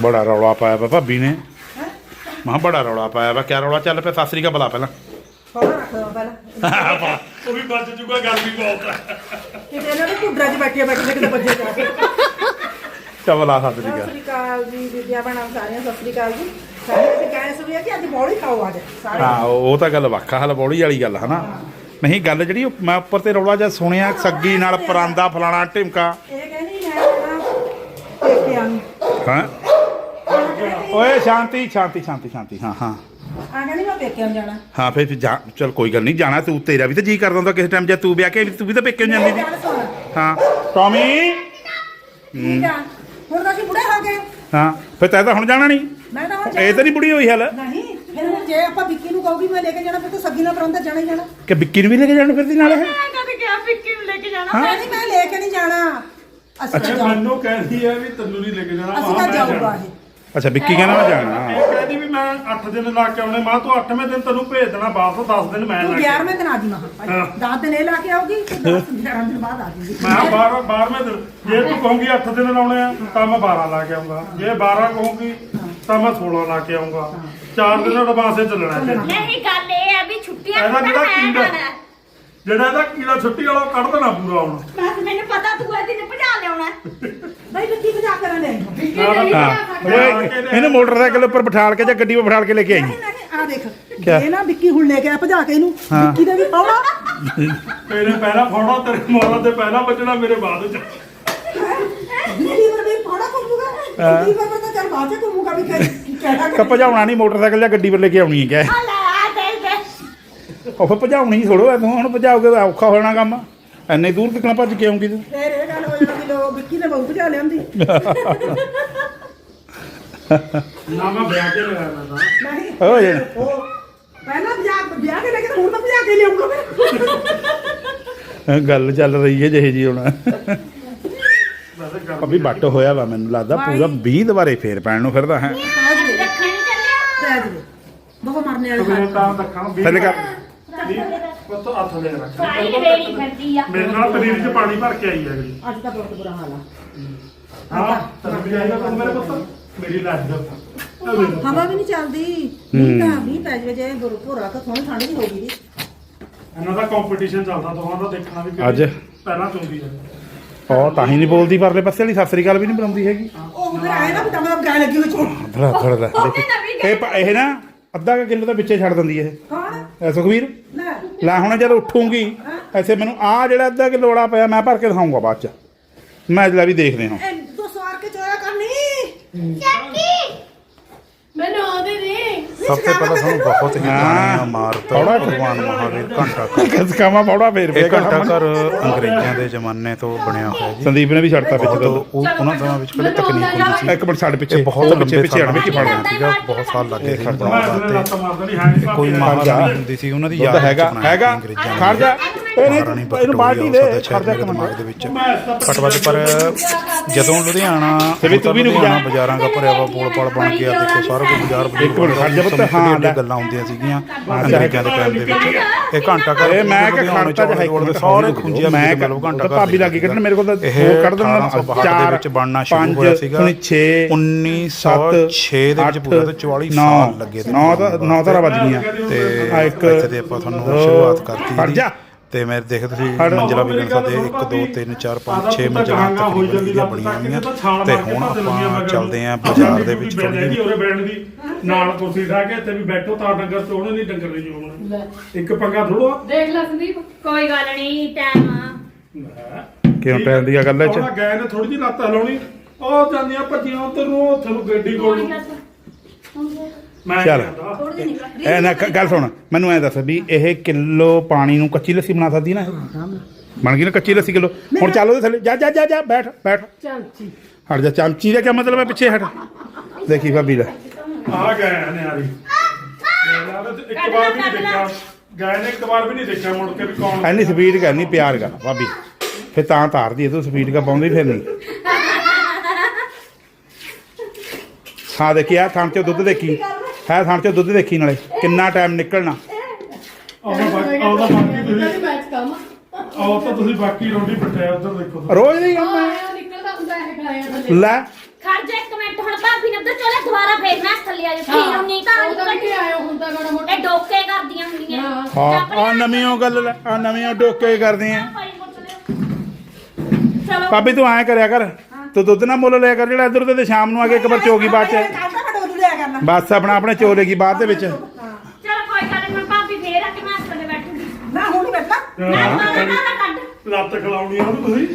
ਬੜਾ ਰੌਲਾ ਪਾਇਆ ਵਾ ਭਾਬੀ ਨੇ। ਮਾਂ ਬੜਾ ਰੌਲਾ ਪਾਇਆ ਵਾ। ਕਿਆ ਰੌਲਾ? ਚੱਲ ਪਿਆ ਸਤਿ ਸ੍ਰੀ ਅਕਾਲ ਬੁਲਾ ਪਹਿਲਾਂ। ਫੋਟੋ ਰੱਖ ਲਓ ਪਹਿਲਾਂ। ਉਹ ਵੀ ਬਚ ਜੂਗਾ ਗਰਮੀ ਬਹੁਤ ਹੈ ਕਿਤੇ ਇਹਨਾਂ ਦੇ ਕੁੱਡਰਾਂ 'ਚ ਬੈਠੇ ਬੈਠੇ ਕਿਤੇ ਬੱਜੇ ਜਾ ਕੇ। ਚੱਲ ਬੁਲਾ ਸਤਿ ਸ੍ਰੀ ਸਤਿ ਅਕਾਲ ਸ੍ਰੀ ਅਕਾਲ ਜੀ ਵਿਦਿਆ ਬਣਾ ਸਾਰਿਆਂ ਸਤਿ ਸ੍ਰੀ ਅਕਾਲ ਜੀ। ਸਾਰੇ ਤੇ ਕਹਿ ਸੁਣਿਆ ਕਿ ਅੱਜ ਬੌੜੀ ਖਾਓ ਅੱਜ ਸਾਰੇ। ਹਾਂ ਉਹ ਉਹ ਤਾਂ ਗੱਲ ਵੱਖਾ ਹਲ ਬੋੜੀ ਵਾਲੀ ਗੱਲ ਹਨਾ? ਨਹੀਂ ਗੱਲ ਜਿਹੜੀ ਉਹ ਮੈਂ ਉੱਪਰ ਤੇ ਰੌਲਾ ਜਿਹਾ ਸੁਣਿਆ ਸੱਗੀ ਨਾਲ ਪਰਾਂਦਾ ਫਲਾਣਾ ਢਿਮਕਾ। ਇਹ ਕਹਿੰਦੀ ਮੈਂ ਨਾ ਪੇਕਿਆਂ ਨੂੰ। ਹਾਂ? ਓਏ ਸ਼ਾਂਤੀ ਸ਼ਾਂਤੀ ਸ਼ਾਂਤੀ ਸ਼ਾਂਤੀ ਹਾਂ ਹਾਂ। ਆ ਕਹਿੰਦੀ ਮੈਂ ਪੇਕਿਆਂ ਨੂੰ ਜਾਣਾ। ਹਾਂ ਫਿਰ ਫਿਰ ਜਾ ਚਲ ਕੋਈ ਗੱਲ ਨਹੀਂ ਜਾਣਾ ਤੂੰ ਤੇਰਾ ਵੀ ਤਾਂ ਜੀ ਕਰਦਾ ਹੁੰਦਾ ਕਿਸੇ ਟਾਈਮ ਜੇ ਤੂੰ ਵਿਆਹ ਕੇ ਤੂੰ ਵੀ ਤਾਂ ਪੇਕੇ ਨੂੰ ਜਾਂਦੀ ਸੀ ਗੱਲ ਸੁਣ। ਹਾਂ। ਟੌਮੀ? ਠੀਕ ਆ। ਹੁਣ ਤਾਂ ਅਸੀਂ ਬੁੜੇ ਹੋ ਗਏ। ਹਾਂ ਫਿਰ ਤੈਂ ਤਾਂ ਹੁਣ ਜਾਣਾ ਨਹੀਂ। ਮੈਂ ਤਾਂ ਹੁਣ ਇਹ ਤਾਂ ਨਹੀਂ ਬੁੜੀ ਹੋਈ ਹਲ। ਨਹੀਂ ਫਿਰ ਹੁਣ ਜੇ ਆਪਾਂ ਵਿੱਕੀ ਨੂੰ ਕਹੂਗੀ ਮੈਂ ਲੈ ਕੇ ਜਾਣਾ ਫਿਰ ਤਾਂ ਸੱਗੀ ਨਾਲ ਪਰੰਦਾ ਜਾਣਾ ਹੀ ਜਾਣਾ। ਕਿ ਵਿੱਕੀ ਨੂੰ ਵੀ ਲੈ ਕੇ ਜਾਣ ਫਿਰਦੀ ਨਾਲ ਇਹ? ਮੈਂ ਕਦੇ ਕਿਹਾ ਵਿੱਕੀ ਨੂੰ ਲੈ ਕੇ ਜਾਣਾ। ਮੈਂ ਨਹੀਂ ਮੈਂ ਲੈ ਕੇ ਨਹੀਂ ਜਾਣਾ। ਅਸੀਂ ਤਾਂ ਅੱਛਾ ਜਾਊ- ਮੈਨੂੰ ਕਹਿੰਦੀ ਹੈ ਵੀ ਤੈਨੂੰ ਨਹੀਂ ਲੈ ਕੇ ਜਾਣਾ ਅਸੀਂ ਤਾਂ ਜਾਊਗਾ ਇਹ। ਅੱਛਾ ਵਿੱਕੀ ਕਹਿੰਦਾ ਮੈਂ ਜਾਣਾ ਇਹ ਕਹਿੰਦੀ ਵੀ ਮੈਂ 8 ਦਿਨ ਲਾ ਕੇ ਆਉਣੇ ਮਾਂ ਤੂੰ 8ਵੇਂ ਦਿਨ ਤੈਨੂੰ ਭੇਜ ਦੇਣਾ ਵਾਪਸ 10 ਦਿਨ ਮੈਂ ਤੂੰ ਲਾ ਕੇ 11ਵੇਂ ਦਿਨ ਆ ਜੀ ਮਹਾ ਹਾਂ। 10 ਦਿਨ ਇਹ ਲਾ ਕੇ ਆਉਗੀ ਤੇ 10 11 ਦਿਨ ਬਾਅਦ ਆ ਜੂਗੀ ਮੈਂ 12 12ਵੇਂ ਦਿਨ। ਜੇ ਤੂੰ ਕਹੂੰਗੀ 8 ਦਿਨ ਲਾਉਣੇ ਆ ਤਾਂ ਮੈਂ 12 ਲਾ ਕੇ ਆਉਂਗਾ ਜੇ 12 ਕਹੂੰਗੀ ਤਾਂ ਮੈਂ 16 ਲਾ ਕੇ ਆਉਂਗਾ 4 ਦਿਨ ਐਡਵਾਂਸ ਚੱਲਣਾ ਹੈ ਨਹੀਂ ਗੱਲ ਇਹ ਹੈ ਵੀ ਛੁੱਟੀਆਂ ਇਹਦਾ ਨੂੰ ਜਿਹੜਾ ਤਾਂ ਕੀੜਾ ਹੈ ਜਿਹੜਾ ਇਹਦਾ ਕੀੜਾ ਛੁੱਟੀ ਵਾਲਾ ਉਹ ਕੱਢ ਦੇਣਾ ਪੂਰਾ ਹੁਣ। ਬਸ ਮੈਨੂੰ ਪਤਾ ਤੂੰ ਇਹ ਦਿਨ ਭਜਾ ਲਿਆਉਣਾ। ਬਈ ਵਿੱਕੀ ਵਜਾ ਕਰਨ ਲੈ ਨਹੀਂ ਹਾਂ ਓਏ ਇਹਨੂੰ ਮੋਟਰਸਾਈਕਲ ਉੱਪਰ ਬਿਠਾਲ ਕੇ ਜਾਂ ਗੱਡੀ 'ਤੇ ਬਿਠਾਲ ਕੇ ਲੈ ਕੇ ਆਈ। ਨਹੀਂ ਆ ਦੇਖ। ਕਿਆ? ਇਹ ਨਾ ਵਿੱਕੀ ਹੁਣ ਲੈ ਕੇ ਆ ਭਜਾ ਕੇ ਇਹਨੂੰ। ਹਾਂ। ਵਿੱਕੀ ਦੇ ਵੀ ਪਾਉਣਾ। ਤੇਰੇ ਪਹਿਲਾਂ ਫੋੜਾ ਤੇਰੇ ਮੋਰਾਂ ਤੇ ਪਹਿਲਾਂ ਵੱਜਣਾ ਮੇਰੇ ਬਾਅਦ ਚ। ਵਿੱਕੀ ਵਰ ਵੀ ਪਾਉਣਾ ਘੁੰਮੂਗਾ। ਵਿੱਕੀ ਵਰ ਤਾਂ ਚੱਲ ਬਾਅਦ ਚ ਘੁੰਮੂਗਾ ਵੀ ਕਿ- ਕਿਹੜਾ ਕਿ ਭਜਾਉਣਾ ਨਹੀਂ ਮੋਟਰਸਾਈਕਲ ਜਾਂ ਗੱਡੀ 'ਤੇ ਲੈ ਕੇ ਆਉਣੀ ਹੈ ਕਿਆ? ਆ ਲੈ ਆ ਦੇ ਦੇ ਉਹ ਫਿਰ ਭਜਾਉਣੀ ਥੋੜੋ ਐ ਤੂੰ ਹੁਣ ਭਜਾਓਗੇ ਤਾਂ ਔਖਾ ਹੋ ਜਾਣਾ ਕੰਮ। ਐਨੇ ਦੂਰ ਕਿੱਕਣਾ ਭੱਜ ਕੇ ਆਉਂਗੀ ਤੂੰ। ਫੇਰ ਇਹ ਗੱਲ ਹੋ ਜਾਣੀ ਲੋ ਵਿੱਕੀ ਨੇ ਬਹੁਤ ਭਜਾ ਲਿਆਂਦੀ। ਨਾ ਮੈਂ ਵਿਆਹ ਕੇ ਲਿਆ ਮੈਂ ਤਾਂ। ਨਹੀਂ। ਹੋ ਉਹ ਪਹਿਲਾਂ ਵਿਆਹ ਵਿਆਹ ਕੇ ਲੈ ਕੇ ਹੁਣ ਤਾਂ ਭਜਾ ਕੇ ਲਿਆਉਂਗਾ ਮੈਂ ਗੱਲ ਚੱਲ ਰਹੀ ਹੈ ਜਿਹੇ ਜੀ ਹੁਣ। ਵੈਸੇ ਗੱਲ ਅਭੀ ਬੱਟ ਹੋਇਆ ਵਾ ਮੈਨੂੰ ਲੱਗਦਾ ਪੂਰਾ 20 ਦੁਬਾਰੇ ਫੇਰ ਪੈਣ ਨੂੰ ਫਿਰਦਾ ਹੈ। ਪੈ ਜਵੇ ਰੱਖਣ ਚੱਲਿਆ। ਪੈ ਜਵੇ ਬਹੁਤ ਮਰਨੇ ਵਾਲੀ ਗੱਲ ਤਾਂ ਰੱਖਾਂ ਵੀ ਥੱਲੇ ਕਰ ਪੁੱਤ ਹੱਥ ਦੇ ਰੱਖ ਸਾਰੀ ਰੇੜੀ ਫਿਰਦੀ ਆ। ਮੇਰੇ ਨਾਲ ਪਨੀਰ ਚ ਪਾਣੀ ਭਰ ਕੇ ਆਈ ਹੈ ਅਗਲੀ। ਅੱਜ ਤਾਂ ਬਹੁਤ ਬੁਰਾ ਹਾਲ ਆ। ਹਾਂ ਤੈਨੂੰ ਵੀ ਆਏਗਾ ਤੂੰ ਮੇਰੇ ਪੁੱਤ? ਮੇਰੀ ਲੱਜ ਦਾ ਹਵਾ ਵੀ ਨਹੀਂ ਚੱਲਦੀ। ਮੀਂਹ ਤਾਂ ਮੀਂਹ ਪੈ ਜਵੇ ਜੇ ਗੁਰੂ ਭੋਰਾ ਤਾਂ ਥੋੜੀ ਠੰਡ ਵੀ ਹੋ ਗਈ ਦੀ ਇਹਨਾਂ ਦਾ ਕੰਪੀਟੀਸ਼ਨ ਚੱਲਦਾ ਦੋਹਾਂ ਦਾ ਦੇਖਣਾ ਵੀ ਕਿਹੜੀ ਅੱਜ? ਪਹਿਲਾਂ ਚੁੰਦੀ ਹੈ ਉਹ ਤਾਂ ਹੀ ਨਹੀਂ ਬੋਲਦੀ ਪਰਲੇ ਪਾਸੇ ਵਾਲੀ ਸਤਿ ਸ੍ਰੀ ਅਕਾਲ ਵੀ ਨਹੀਂ ਬੁਲਾਉਂਦੀ ਹੈਗੀ। ਉਹ ਫਿਰ ਆਏ ਨਾ ਵੀ ਤਾਂ ਮੈਂ ਗਾਇ ਲੱਗੀ ਹੋਈ ਥੋੜਾ ਦੇਖ ਇਹ ਪ- ਇਹ ਨਾ ਅੱਧਾ ਕੁ ਕਿਲੋ ਤਾਂ ਵਿੱਚੇ ਛੱਡ ਦਿੰਦੀ ਇਹ। ਕੌਣ ਐ ਸੁਖਵੀਰ? ਲੈ ਲੈ ਹੁਣ ਜਦ ਉੱਠੂਗੀ ਐਸੇ ਮੈਨੂੰ ਆ ਜਿਹੜਾ ਅੱਧਾ ਕਿਲੋ ਵਾਲਾ ਪਿਆ ਮੈਂ ਭਰ ਕੇ ਦਿਖਾਉਂਗਾ ਬਾਅਦ ਚ। ਮੈਂ ਜਿਹੜਾ ਵੀ ਦੇਖਦੇ ਹਾਂ। ਦੋ ਸਵਾਰ ਕੇ ਚੋਇਆ ਕਰਨੀ? ਮੈਨੂੰ ਆਉਂਦੇ ਨਹੀਂ ਸਭ ਤੋਂ ਪਹਿਲਾਂ ਸਾਨੂੰ ਬਹੁਤ ਹੀ। ਪੁਰਾਣੀ ਇਮਾਰਤ ਬੜਾ ਭਗਵਾਨ ਮਹਾਵੀਰ ਘੰਟਾ ਘਰ। ਕਿਸ ਕਾਮਾ ਬੌੜਾ ਫੇਰ ਇਹ ਘੰਟਾ ਘਰ ਅੰਗਰੇਜ਼ਾਂ ਦੇ ਜ਼ਮਾਨੇ ਤੋਂ ਬਣਿਆ ਹੋਇਆ ਜੀ। ਸੰਦੀਪ ਨੇ ਵੀ ਛੱਡਤਾ ਗੱਲ ਉਹ ਉਹਨਾਂ ਦਿਨਾਂ ਵਿੱਚ ਕਿਹੜੇ ਤਕਨੀਕ ਹੁੰਦੀ ਸੀ ਇੱਕ ਮਿੰਟ ਛੱਡ ਪਿੱਛੇ। ਇਹ ਬਹੁਤ ਪਿੱਛੇ ਲੰਬੇ ਪਿੱਛੇ ਸਾਲਾਂ ਵਿੱਚ ਫੜ ਵਿੱਚ ਸੀਗਾ ਬਹੁਤ ਸਾਲ ਲੱਗੇ ਸੀ ਮੈਂ ਬਣਾਉਣ ਵਾਸਤੇ। ਮਾਰ ਨਹੀਂ ਕੋਈ। ਮਹਾਰਾਣੀ ਹੁੰਦੀ ਸੀ ਉਹਨਾਂ ਦੀ ਯਾਦ ਹੈਗਾ ਹੈਗਾ। ਖੜ ਜਾ। ਮਹਾਰਾਣੀ ਇਹਨੂੰ ਬਾਲਟੀ ਦੇ ਦਿਮਾਗ ਦੇ ਵਿੱਚ। ਮੈਂ ਇਸ ਦਾ ਫਟਵਾਦ ਪਰ ਜਦੋਂ ਲੁਧਿਆਣਾ ਤੇ ਵੀ ਤੂੰ ਵੀ ਨਹੀਂ ਲੁਧਿਆਣਾ ਜਾ। ਬਾਜ਼ਾਰਾਂ ਦਾ ਭਰਿਆ ਵਾ ਪੋਲ ਪਾਲ ਬਣ ਗਿਆ ਦੇਖੋ ਸਾਰਾ ਕੁਝ ਬਾਜ਼ਾਰ ਬਜ਼ੂਰ ਇੱਕ ਮਿੰਟ ਖੜ ਜਾ ਪੁੱਤ, ਸਮੇਂ ਹਾਂ, ਦੀਆਂ ਲੈ। ਗੱਲਾਂ ਹੁੰਦੀਆਂ ਸੀਗੀਆਂ ਅੰਗਰੇਜ਼ਾਂ ਦੇ ਟਾਈਮ ਦੇ ਵਿੱਚ। ਇਹ ਘੰਟਾ ਘਰ ਇਹ ਮੈਂ ਕਿ ਲੁਧਿਆਣੇ ਖੜਤਾ ਜਿਹਾ ਚੌੜੇ ਇੱਕ ਸਾਰੇ ਮਿੰਟ ਖੁੰਝੀਆਂ ਮੈਂ ਵਿੱਚ ਮਤਲਬ ਘੰਟਾ ਘਰ ਭਾਬੀ ਲੱਗੀ ਕੱਢਣ ਮੇਰੇ ਕੋਲ ਤਾਂ ਇਹ ਹੋਰ ਕੱਢ ਦੇਣਾ 1862 ਦੇ ਵਿੱਚ ਬਣਨਾ ਸ਼ੁਰੂ ਹੋਇਆ ਸੀਗਾ। 6 1906 ਦੇ ਵਿੱਚ ਪੂਰਾ ਤੇ 44 ਸਾਲ ਲੱਗੇ ਤੇ 9 ਤਾਂ 9 ਤਾਂ ਵੱਜ ਗਈਆਂ ਤੇ ਆ ਇੱਕ ਇੱਥੇ ਤੇ ਆਪਾਂ ਤੁਹਾਨੂੰ ਦੋ, ਸ਼ੁਰੂਆਤ ਕਰਤੀ। ਤੇ ਮੈਂ ਦੇਖ ਤੁਸੀਂ। ਮੰਜ਼ਲਾ ਵੀ ਗਿਣ ਸਕਦੇ 1 2 3 4 5 6 ਮੰਜ਼ਲਾਂ ਤਕਰੀਬਨ ਇਹਦੀਆਂ ਬਣੀਆਂ ਹੋਈਆਂ ਤੇ ਹੁਣ ਆਪਾਂ ਚੱਲਦੇ ਆਂ ਬਾਜ਼ਾਰ ਦੇ ਵਿੱਚ ਥੋੜੀ ਥੋੜੀ ਉਹਦੇ ਬੈਠਣ ਦੀ ਨਾਲ ਕੁਰਸੀ ਢਾ ਕੇ ਤੇ ਵੀ ਬੈਠੋ ਤਾਂ ਡੰਗਰ ਚੋਣੇ ਨਹੀਂ ਡੰਗਰ ਨਹੀਂ ਚੋਣਾ। ਇੱਕ ਪੰਗਾ ਥੋੜੋ ਦੇਖ ਲੈ ਸੰਦੀਪ ਕੋਈ ਗੱਲ ਨਹੀਂ ਟਾਈਮ ਆ। ਕਿਉਂ ਟਾਈਮ ਦੀ ਗੱਲ ਹੈ ਚ ਗਏ ਨੇ ਥੋੜੀ ਜਿਹੀ ਲੱਤ ਹਲਾਉਣੀ। ਉਹ ਜਾਂਦੀਆਂ ਭੱਜੀਆਂ ਉਧਰ ਨੂੰ ਉੱਥੇ ਨੂੰ ਗੱਡੀ ਕੋਲ ਨੂੰ। ਮੈਂ ਚੱਲ। ਇਹ ਨਾ ਗੱਲ ਸੁਣ ਮੈਨੂੰ ਐ ਦੱਸ ਵੀ ਇਹ ਕਿਲੋ ਪਾਣੀ ਨੂੰ ਕੱਚੀ ਲੱਸੀ ਬਣਾ ਸਕਦੀ ਨਾ ਇਹ? ਬਣ ਗਈ ਨਾ ਕੱਚੀ ਲੱਸੀ ਕਿਲੋ? ਹੁਣ ਚੱਲ ਉਹਦੇ ਥੱਲੇ ਜਾ ਜਾ ਜਾ ਜਾ ਬੈਠ ਬੈਠ। ਚਮਚੀ। ਹਟ ਜਾ ਚਮਚੀ ਦਾ ਕੀ ਮਤਲਬ ਹੈ ਪਿੱਛੇ ਹਟ। ਦੇਖੀ ਭਾਬੀ ਦਾ। ਆ ਗਏ ਨੇ ਯਾਰੀ ਇੱਕ ਵਾਰ ਵੀ ਨਹੀਂ ਦੇਖਿਆ। ਗਏ ਨੇ ਇੱਕ ਵਾਰ ਵੀ ਨਹੀਂ ਦੇਖਿਆ ਮੁੜ ਕੇ ਵੀ ਕੌਣ ਐਨੀ ਸਪੀਡ ਕਰਨੀ ਪਿਆਰ ਕਰ ਭਾਬੀ। ਫਿਰ ਤਾਂ ਤਾਰਦੀ ਐ ਤੂੰ ਸਪੀਡ ਕਾ ਪਾਉਂਦੀ ਫਿਰ ਨਹੀਂ। ਹਾਂ ਦੇਖਿਆ ਥਣ ਚੋਂ ਦੁੱਧ ਦੇਖੀ। ਹੈ ਥਣ ਚੋਂ ਦੁੱਧ ਦੇਖੀ ਨਾਲੇ ਕਿੰਨਾ ਟਾਈਮ ਨਿਕਲਣਾ। ਆਉਂਦਾ ਬਾਕੀ ਆਉਂਦਾ ਬਾਕੀ ਤੁਸੀਂ ਮੈਚ ਕੰਮ ਆਉ ਤਾਂ ਤੁਸੀਂ ਬਾਕੀ ਰੋਟੀ ਪਟਿਆ ਉਧਰ ਦੇਖੋ ਰੋਜ਼ ਦੀ ਹੈ ਨਿਕਲਦਾ ਹੁੰਦਾ ਥੱਲੇ। ਲੈ। ਖੜ ਜਾ ਇੱਕ ਮਿੰਟ ਹੁਣ ਭਾਬੀ ਨੇ ਉੱਧਰ ਚੋਲੇ ਦੁਬਾਰਾ ਫੇਰ ਮੈਂ ਥੱਲੇ ਆ ਜਾ ਫਿਰ ਉਨੀ ਤਾਂ ਉਹ ਤਾਂ ਕਿ ਆਇਓ ਹੁੰਦਾ ਗੜਾ ਮੋਟਾ। ਇਹ ਡੋਕੇ ਕਰਦੀਆਂ ਹੁੰਦੀਆਂ ਹਾਂ। ਹਾਂ ਆ ਨਵੀਂ ਉਹ ਗੱਲ ਆ ਨਵੀਂ ਉਹ ਡੋਕੇ ਕਰਦੇ ਆ ਚਲੋ ਭਾਬੀ ਤੂੰ ਐਂ ਕਰਿਆ ਕਰ। ਤੂੰ ਦੁੱਧ ਨਾ ਮੁੱਲ ਲਿਆ ਕਰ ਜਿਹੜਾ ਇੱਧਰ ਉੱਧਰ ਤੇ ਸ਼ਾਮ ਨੂੰ ਆ ਕੇ ਇੱਕ ਵਾਰ ਚੋਗੀ ਬਾਅਦ ਚ ਬਸ ਆਪਣਾ ਆਪਣੇ ਚੋਲੇਗੀ ਬਾਅਦ ਦੇ ਵਿੱਚ? ਚਲੋ ਕੋਈ ਗੱਲ ਨੀ ਹੁਣ ਭਾਬੀ ਫੇਰ ਆ ਕੇ ਮੈਂ ਥੱਲੇ ਬੈਠੂਗੀ। ਨਾ ਹੁਣ ਬੈਠਾ। ਮੈਂ ਤਾਂ ਨਾ ਕੱਢ। ਲੱਤ ਖਲਾਉਣੀ ਆ ਉਹਨੂੰ ਤੁਸੀਂ।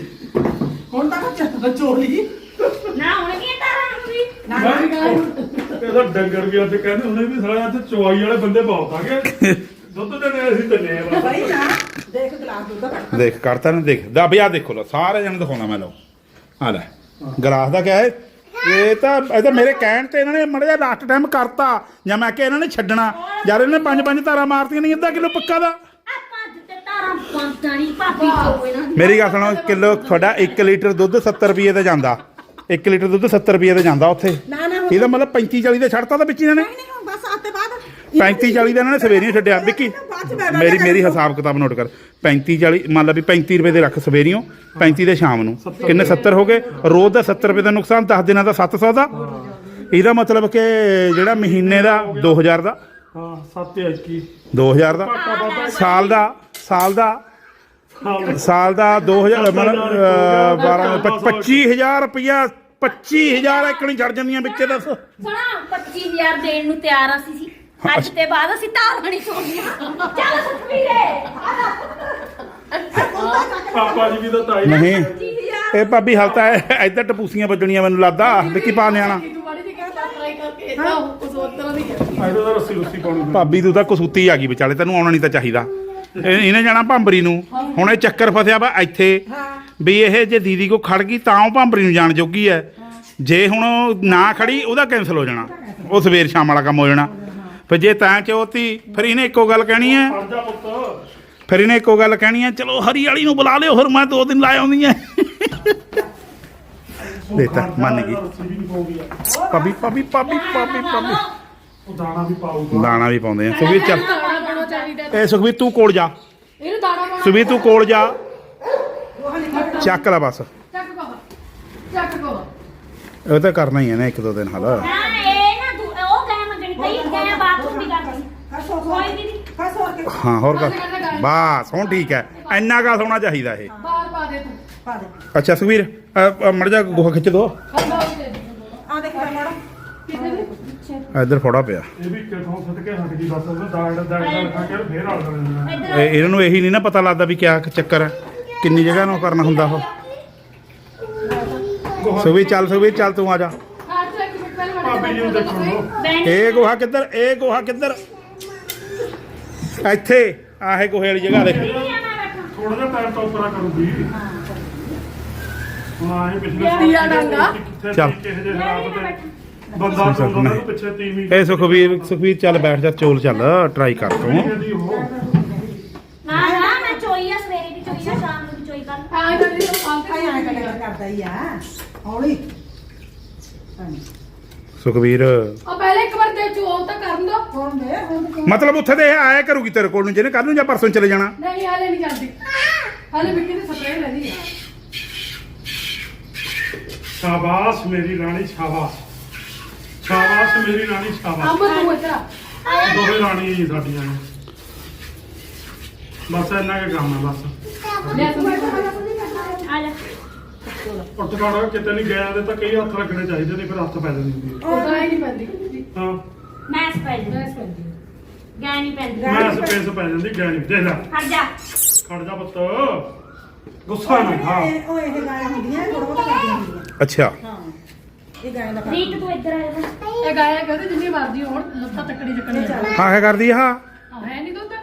ਹੁਣ ਤਾਂ ਚੱਲ ਚੋਲੀ। ਨਾ ਹੁਣ ਕੀ ਤਾਰਾਂ ਨੂੰ ਵੀ ਇਹਦਾ ਡੰਗਰ ਵੀ ਅੱਜ ਕਹਿੰਦੇ ਹੁੰਦੇ ਵੀ ਸਾਲੇ ਅੱਜ ਚੁਆਈ ਵਾਲੇ ਬੰਦੇ ਬਹੁਤ ਆ ਗਏ ਦੁੱਧ ਦੇਣੇ ਅਸੀਂ ਦਿੰਨੇ ਆ ਬਸ। ਬਈ ਨਾ ਦੇਖ ਗਲਾਸ ਦੁੱਧ ਦਾ ਕੱਢ ਦੇਖ ਕਰਤਾ ਨਾ ਦੇਖ। ਦਾ ਆ ਦੇਖੋ ਲੋ ਸਾਰੇ ਜਣ ਦਿਖਾਉਣਾ ਮੈਂ ਲਓ। ਆ ਲੈ। ਗਲਾਸ ਦਾ ਕਿਆ ਹੈ? ਇਹ ਤਾਂ ਇਹ ਤਾਂ ਮੇਰੇ ਕਹਿਣ ਤੇ ਇਹਨਾਂ ਨੇ ਮੜਾ ਜਿਹਾ ਲਾਸਟ ਟਾਈਮ ਕਰਤਾ। ਜਾਂ ਮੈਂ ਕਿ ਇਹਨਾਂ ਨੇ ਛੱਡਣਾ। ਯਾਰ ਇਹਨੇ ਪੰਜ ਪੰਜ ਤਾਰਾਂ ਮਾਰਤੀਆਂ ਨਹੀਂ ਅੱਧਾ ਕਿਲੋ ਪੱਕਾ ਦਾ। ਦੀ ਮੇਰੀ ਗੱਲ ਸੁਣੋ ਕਿਲੋ ਤੁਹਾਡਾ 1 ਲੀਟਰ ਦੁੱਧ 70 ਰੁਪਏ ਤੇ ਜਾਂਦਾ। 1 ਲੀਟਰ ਦੁੱਧ 70 ਰੁਪਏ ਤੇ ਜਾਂਦਾ ਉੱਥੇ। ਨਾ ਨਾ ਇਹਦਾ ਮਤਲਬ 35 40 ਤੇ ਛੱਡਤਾ ਤਾਂ ਵਿੱਚ ਇਹਨਾਂ ਨੇ। ਨਹੀਂ ਨਹੀਂ ਬਸ ਆਤੇ ਬਾਅਦ 35 40 ਦਾ ਇਹਨਾਂ ਨੇ ਸਵੇਰੀਆਂ ਛੱਡਿਆ। ਵਿੱਕੀ ਮੇਰੀ ਮੇਰੀ। ਹਿਸਾਬ ਕਿਤਾਬ ਨੋਟ ਕਰ। 35 40 ਮੰਨ ਲਾ ਵੀ 35 ਰੁਪਏ ਦੇ ਰੱਖ ਸਵੇਰੀਓ 35 ਦੇ ਸ਼ਾਮ ਨੂੰ। ਕਿੰਨੇ 70 ਹੋ ਗਏ? ਰੋਜ਼ ਦਾ 70 ਰੁਪਏ ਦਾ ਨੁਕਸਾਨ 10 ਦਿਨਾਂ ਦਾ 700 ਦਾ। ਇਹਦਾ ਮਤਲਬ ਕਿ ਜਿਹੜਾ ਮਹੀਨੇ ਦਾ 2000 ਦਾ। ਹਾਂ 7 21 2000 ਦਾ ਸਾਲ ਦਾ ਸਾਲ ਦਾ। ਸਾਲ ਦਾ। 2000 ਮਤਲਬ ਅਹ, 12 25000 ਰੁਪਇਆ 25000 ਇੱਕ ਨਹੀਂ ਛੱਡ ਜਾਂਦੀਆਂ ਵਿੱਚੇ ਦੱਸ ਸੁਣਾ 25000 ਦੇਣ ਨੂੰ ਤਿਆਰ ਅਸੀਂ ਸੀ। ਅੱਜ ਤੇ ਬਾਅਦ ਅਸੀਂ ਤਾਰਾਂ ਨਹੀਂ ਸੋਣੀਆਂ ਚੱਲ ਸੁਖਵੀਰੇ ਪਾਪਾ ਜੀ ਵੀ ਤਾਂ ਤਾਈ ਨਹੀਂ ਇਹ ਭਾਬੀ ਹਾਲ ਤਾਂ ਇਹ- ਇੱਧਰ ਟਪੂਸੀਆਂ ਵੱਜਣੀਆਂ ਮੈਨੂੰ ਲੱਗਦਾ। ਵਿੱਕੀ ਪਾ ਨਿਆਣਾ। ਤੂੰ ਮਾੜੀ ਜਿਹੀ ਕਹਿੰਦਾ ਟਰਾਈ ਕਰਕੇ ਇਦਾਂ ਉਸ ਉਤਰਾ ਦੀ ਹੈ ਇਹਦੇ ਦਾ ਰੱਸੀ ਰੁੱਸੀ ਪਾਉਣੀ ਪੈਂਦੀ। ਭਾਬੀ ਤੂੰ ਤਾਂ ਕਸੂਤੀ ਆ ਗਈ ਵਿਚਾਲੇ। ਤੈਨੂੰ ਆਉਣਾ ਨਹੀਂ ਤਾਂ ਚਾਹੀਦਾ। ਇਹ- ਇਹਨੇ ਜਾਣਾ ਭਾਂਬਰੀ ਨੂੰ। ਹੁਣ ਇਹ ਚੱਕਰ ਫਸਿਆ ਵਾ ਇੱਥੇ। ਵੀ ਇਹ ਜੇ ਦੀਦੀ ਕੋ ਖੜ ਗਈ ਤਾਂ ਉਹ ਭਾਂਬਰੀ ਨੂੰ ਜਾਣ ਜੋਗੀ ਹੈ। ਜੇ ਹੁਣ ਉਹ ਨਾ ਖੜੀ ਉਹਦਾ ਕੈਨਸਲ ਹੋ ਜਾਣਾ। ਉਹ ਸਵੇਰ ਸ਼ਾਮ ਵਾਲਾ ਕੰਮ ਹੋ ਜਾਣਾ। ਫਿਰ ਜੇ ਤਾਂ ਚੋਤੀ ਫਿਰ ਇਹਨੇ ਇੱਕੋ ਗੱਲ ਕਹਿਣੀ ਹੈ ਪੁੱਤ ਫਿਰ ਇਹਨੇ ਇੱਕੋ ਗੱਲ ਕਹਿਣੀ ਹੈ ਚਲੋ ਹਰੀ ਵਾਲੀ ਨੂੰ ਬੁਲਾ ਲਿਓ ਫਿਰ ਮੈਂ ਦੋ ਦਿਨ ਲਾ ਆਉਂਦੀ ਆ ਦੇਤਾ ਮੰਨ ਗਈ। ਭਾਬੀ ਭਾਬੀ ਭਾਬੀ ਭਾਬੀ ਉਹ ਦਾਣਾ ਵੀ ਪਾਊਗਾ ਦਾਣਾ ਵੀ ਪਾਉਂਦੇ ਆ। ਸੁਖਵੀਰ ਚੱਲ। ਦਾਣਾ ਪਾਉਣਾ ਚਾਹੀਦਾ ਇਹ ਸੁਖਵੀਰ ਤੂੰ ਕੋਲ ਜਾ। ਇਹਨੂੰ ਦਾਣਾ ਪਾਉਣਾ ਸੁਖਵੀਰ ਤੂੰ ਕੋਲ ਜਾ। ਚੱਕ ਲੈ ਬਸ। ਚੱਕ ਕੋ ਚੱਕ ਕੋ ਇਹ ਤਾਂ ਕਰਨਾ ਹੀ ਹੈ ਨਾ ਇੱਕ ਦੋ ਦਿਨ ਹਾਲ ਨਾ ਇਹ ਨਾ ਤੂੰ ਉਹ ਗਏ ਮੰਗਣੀ ਪਈ ਗਏ ਬਾਥਰੂਮ ਦੀ ਕਰਦੀ ਫਸ ਹੋ ਹੋਰ ਕਰ ਬਸ ਹੁਣ ਠੀਕ ਹੈ। ਇੰਨਾ ਕਾ ਹੋਣਾ ਚਾਹੀਦਾ ਇਹ। ਬਾਹਰ ਪਾ ਦੇ ਤੂੰ। ਪਾ ਦੇ। ਅੱਛਾ ਸੁਖਵੀਰ ਮੜ ਜਾ ਗੋਹਾ ਖਿੱਚ ਦੋ। ਆ ਦੇਖ ਲੈ ਮੜਾ। ਕਿਤੇ ਵੀ ਇੱਧਰ ਫੋੜਾ ਪਿਆ। ਇਹ ਵੀ ਕਿਥੋਂ ਸੁੱਟ ਕੇ ਹਟ ਗਈ ਬਸ ਉਹਦਾ ਦਾੜ ਦਾੜ ਖਾ ਕੇ ਫੇਰ ਇੱਧਰ ਇਹ- ਇਹਨਾਂ ਨੂੰ ਇਹੀ ਨਹੀਂ ਨਾ ਪਤਾ ਲੱਗਦਾ ਵੀ ਕਿਆ ਚੱਕਰ ਹੈ ਕਿੰਨੀ ਜਗ੍ਹਾ ਨੂੰ ਕਰਨਾ ਹੁੰਦਾ ਉਹ। ਸੁਖਵੀਰ ਚੱਲ ਸੁਖਵੀਰ ਚੱਲ ਤੂੰ ਆ ਜਾ। ਹਾਂ ਚੱਕ ਮਿੰਟ ਪਹਿਲਾਂ ਭਾਬੀ ਜੀ ਨੂੰ ਦੇਖੋ ਲੋ ਬੈਂਡ ਇਹ ਗੋਹਾ ਕਿੱਧਰ ਇਹ ਗੋਹਾ ਕਿੱਧਰ? ਇੱਥੇ ਆਹੇ ਗੋਹੇ ਵਾਲੀ ਜਗ੍ਹਾ ਦੇ। ਥੋੜਾ ਜਿਹਾ ਪੈਰ ਤੋਂ ਉੱਪਰਾਂ ਕਰੂਗੀ ਹੁਣ ਆਏ ਪਿਛਲੇ ਦੀਆ ਡਾਂਗਾ। ਕਿੱਥੇ ਚੱਲ। ਸੀ, ਕਿਹੋ ਜਿਹੇ ਹਾਲਾਤ ਤੇ ਬੰਦਾ ਤੋਂ ਉਹਨਾਂ ਨੂੰ ਪਿੱਛੇ ਤੀਵੀਂ ਇਹ ਸੁਖਵੀਰ ਸੁਖਵੀਰ ਚੱਲ ਬੈਠ ਜਾ ਚੋਲ ਚੱਲ ਟਰਾਈ ਕਰ ਤੂੰ। ਉਹ ਨਾ ਨਾ ਮੈਂ ਚੋਈ ਆ ਸਵੇਰੇ ਦੀ ਚੋਈ ਆ ਸ਼ਾਮ ਨੂੰ ਵੀ ਚੋਈ ਕਰ। ਨਹੀਂ ਆਉਂਦੇ ਆਈ ਆਏ ਕੱਢ ਕਰਦਾ ਹੀ ਆ। ਹੌਲੀ। ਸੁਖਵੀਰ। ਉਹ ਪਹਿਲੇ ਇੱਕ ਵਾਰ ਤੇ ਚੋ ਤਾਂ ਕਰਨ ਦੋ। ਹੁਣ ਦੇ ਹੁਣ ਮਤਲਬ ਉੱਥੇ ਤੇ ਇਹ ਆਇਆ ਕਰੂਗੀ ਤੇਰੇ ਕੋਲ ਨੂੰ ਜਿਹਨੇ ਕੱਲ ਨੂੰ ਜਾਂ ਪਰਸੋਂ ਚਲੇ ਜਾਣਾ। ਨਹੀਂ ਹਾਲੇ ਨਹੀਂ ਜਾਂਦੀ। ਹਾਲੇ ਵਿੱਕੀ ਦੀ ਸਪਰੇਅ ਲੈਣੀ ਹੈ ਸ਼ਾਬਾਸ਼ ਮੇਰੀ ਰਾਣੀ ਸ਼ਾਬਾਸ਼। ਸ਼ਾਬਾਸ਼ ਮੇਰੀ ਰਾਣੀ ਸ਼ਾਬਾਸ਼। ਅੰਬ ਤੂੰ ਇੱਧਰ ਆ। ਦੋਵੇਂ ਰਾਣੀਆਂ ਹੀ ਸਾਡੀਆਂ ਨੇ। ਬਸ ਇੰਨਾ ਕੁ ਕੰਮ ਹੈ ਬਸ। ਲੈ ਤੂੰ ਆ। ਜਾ ਉੱਠ ਕਾੜਾ ਕਿਤੇ ਨਹੀਂ ਗਿਆ ਤੇ ਤਾਂ ਕਈ ਹੱਥ ਰੱਖਣੇ ਚਾਹੀਦੇ ਨੇ ਫਿਰ ਹੱਥ ਪੈ ਜਾਂਦੇ ਹੁੰਦੇ ਉਹ ਤਾਂ ਹੀ ਨਹੀਂ ਪੈਂਦੀ ਹਾਂ। ਮੈਂ ਸਪੈਲ ਬਸ ਪੈਂਦੀ ਗੈ ਨਹੀਂ ਪੈਂਦੀ। ਮੈਂ ਸਪੇਸ ਪੈ ਜਾਂਦੀ ਗਿਆ ਨਹੀਂ। ਦੇਖ ਲੈ। ਹਟ ਜਾ। ਖੜ ਜਾ ਪੁੱਤ। ਗੁੱਸਾ ਨਾ ਹਾਂ ਇਹ- ਉਹ ਇਹ ਗਾਇਆ ਹੁੰਦੀਆਂ ਥੋੜਾ ਬਹੁਤ ਕਰਦੀਆਂ ਹੁੰਦੀਆਂ। ਅੱਛਾ। ਹਾਂ ਇਹ ਗਾਇਆ ਦਾ ਕੰਮ ਰੀਤ ਤੂੰ ਇੱਧਰ ਆ ਜਾ। ਇਹ ਗਾਇਆ ਕਹਿੰਦੇ ਜਿੰਨੀ ਮਰਜ਼ੀ ਹੋਣ ਲੱਤਾਂ ਤੱਕੜੀ ਚੱਕਣੀ ਹਾਂ ਕਿਆ ਕਰਦੀ ਆ। ਹਾਂ ਆਹ, ਹੈ ਨਹੀਂ ਦੁੱਧ?